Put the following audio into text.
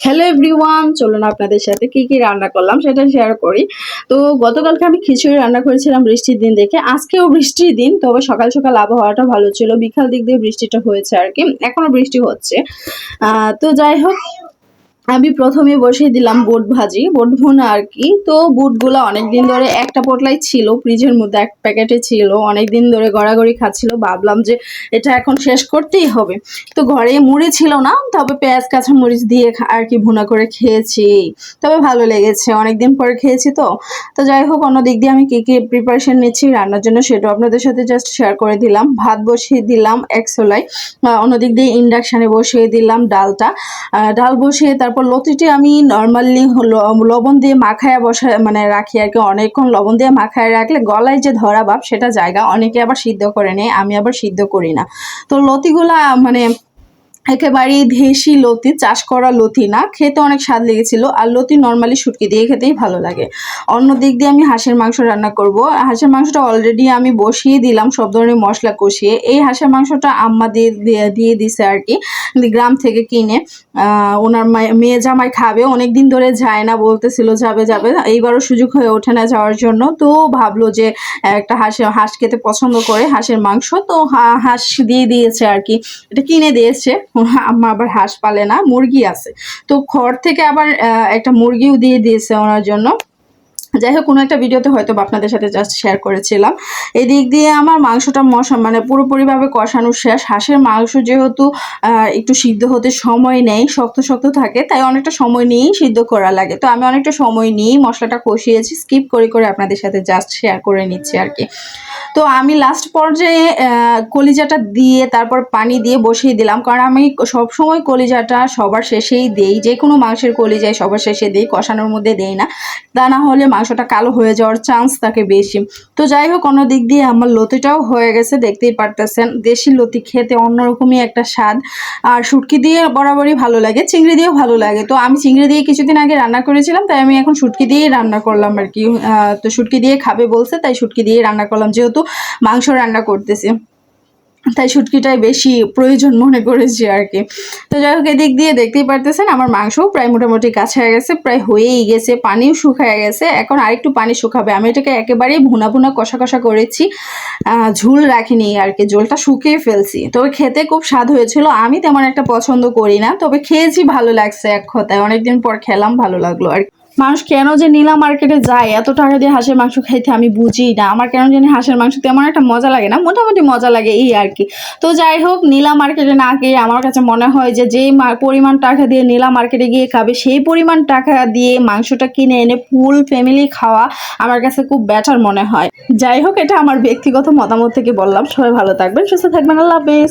Hello everyone চলুন আপনাদের সাথে কি কি রান্না করলাম সেটা শেয়ার করি। তো গতকালকে আমি খিচুড়ি রান্না করেছিলাম বৃষ্টির দিন দেখে। আজকেও বৃষ্টির দিন, তবে সকাল সকাল আবহাওয়াটা ভালো ছিল। বিকাল দিক দিয়ে বৃষ্টিটা হয়েছে আর কি। এখনও বৃষ্টি হচ্ছে। তো যাই হোক আমি প্রথমে বসিয়ে দিলাম বুট ভাজি, বুট ভুনা আর কি। তো বুটগুলো অনেক দিন ধরে একটা পোটলাই ছিল, ফ্রিজের মধ্যে এক প্যাকেটে ছিল অনেক দিন ধরে গড়াগড়ি খাচ্ছিল, ভাবলাম যে এটা এখন শেষ করতেই হবে। তো ঘরে মুড়ি ছিল না, তবে পেঁয়াজ কাঁচা মরিচ দিয়ে আর কি ভুনা করে খেয়েছি। তবে ভালো লেগেছে, অনেকদিন পরে খেয়েছি তো। তো যাই হোক, অন্য দিক দিয়ে আমি কী কী প্রিপারেশন নিচ্ছি রান্নার জন্য সেটাও আপনাদের সাথে জাস্ট শেয়ার করে দিলাম। ভাত বসিয়ে দিলাম এক সোলাই অন্য দিক দিয়ে ইন্ডাকশানে বসিয়ে দিলাম ডালটা। ডাল বসিয়ে তারপর লতিটি আমি নর্মালি লবণ দিয়ে মাখায় বসে মানে রাখি আর কি। অনেকক্ষণ লবণ দিয়ে মাখায় রাখলে গলায় যে ধরা ভাব, সেটা জায়গা অনেকে আবার সিদ্ধ করে নেয়, আমি আবার সিদ্ধ করি না। তো লতিগুলা মানে একেবারেই দেশি লতি, চাষ করা লতি না। খেতে অনেক স্বাদ লেগেছিল আর লতি নর্মালি শুটকি দিয়ে খেতেই ভালো লাগে। অন্য দিক দিয়ে আমি হাঁসের মাংস রান্না করব। হাঁসের মাংসটা অলরেডি আমি বসিয়ে দিলাম সব ধরনের মশলা কষিয়ে। এই হাঁসের মাংসটা আম্মা দিয়ে দিয়ে দিছে আর কি গ্রাম থেকে কিনে। ওনার মেয়ে জামাই খাবে অনেক দিন ধরে যায় না, বলতেছিল যাবে যাবে। এইবারও সুযোগ হয়ে ওঠে না যাওয়ার জন্য। তো ভাবলো যে একটা হাঁস হাঁস খেতে পছন্দ করে হাঁসের মাংস। তো হাঁস দিয়ে দিয়েছে আর কি। এটা কিনে দিয়েছে। আম্মা আবার হাঁস পালে না, মুরগি আছে। তো খড় থেকে আবার একটা মুরগিও দিয়ে দিয়েছে ওনার জন্য। যাই হোক কোনো একটা ভিডিওতে হয়তো আপনাদের সাথে জাস্ট শেয়ার করেছিলাম। এদিক দিয়ে আমার মাংসটা মশা মানে পুরোপুরিভাবে কষানো শেষ। হাঁসের মাংস যেহেতু একটু সিদ্ধ হতে সময় নেই, শক্ত শক্ত থাকে, তাই অনেকটা সময় নিয়েই সিদ্ধ করা লাগে। তো আমি অনেকটা সময় নিয়েই মশলাটা কষিয়েছি স্কিপ করে করে আপনাদের সাথে জাস্ট শেয়ার করে নিচ্ছি আর কি। তো আমি লাস্ট পর্যায়ে কলিজাটা দিয়ে, তারপর পানি দিয়ে বসিয়ে দিলাম। কারণ আমি সব সময় কলিজাটা সবার শেষেই দেই। যে কোনো মাংসের কলিজায় সবার শেষে দিই, কষানোর মধ্যে দেই না। তা না হলে মাংসটা কালো হয়ে যাওয়ার চান্স থাকে বেশি। তো যাই হোক, অন্য দিক দিয়ে আমার লতিটাও হয়ে গেছে, দেখতেই পারতেছেন। দেশি লতি খেতে অন্যরকমই একটা স্বাদ। আর শুটকি দিয়ে বরাবরই ভালো লাগে, চিংড়ি দিয়েও ভালো লাগে। তো আমি চিংড়ি দিয়ে কিছুদিন আগে রান্না করেছিলাম, তাই আমি এখন শুটকি দিয়েই রান্না করলাম আর কি। তো শুটকি দিয়ে খাবে বলছে, তাই শুটকি দিয়ে রান্না করলাম, যেহেতু মাংস রান্না করতেছি। তাই শুটকিটাই বেশি প্রয়োজন মনে করেছি আর কি। তো যাই হোক, এদিক দিয়ে দেখতেই পারতেছেন, আমার মাংসও প্রায় মোটামুটি কাছে হয়ে গেছে, প্রায় হয়েই গেছে, পানিও শুকায় গেছে, এখন আরেকটু পানি শুকাবে। আমি এটাকে একেবারেই ভুনা ভুনা কষা কষা করেছি ঝুল রাখিনি আর কি, ঝোলটা শুকিয়ে ফেলছি। তবে খেতে খুব স্বাদ হয়েছিল, আমি তেমন একটা পছন্দ করি না, তবে খেয়েছি, ভালো লাগছে এক কথায়। অনেকদিন পর খেলাম, ভালো লাগল আর কি। মানুষ কেন যে নীলা মার্কেটে যায়? এত টাকা দিয়ে হাঁসের মাংস খাইতে আমি বুঝি না। আমার কেন জানি হাঁসের মাংস তেমন একটা মজা লাগে না। মোটামুটি মজা লাগে এই আর কি। তো যাই হোক, নীলা মার্কেটে না গিয়ে আমার কাছে মনে হয় যে মা- পরিমাণ টাকা দিয়ে নীলা মার্কেটে গিয়ে খাবে, সেই পরিমাণ টাকা দিয়ে মাংসটা কিনে এনে ফুল ফ্যামিলি খাওয়া আমার কাছে খুব বেটার মনে হয়। যাই হোক, এটা আমার ব্যক্তিগত মতামত থেকে বললাম। সবাই ভালো থাকবেন, সুস্থ থাকবেন। আল্লাহ হাফেজ।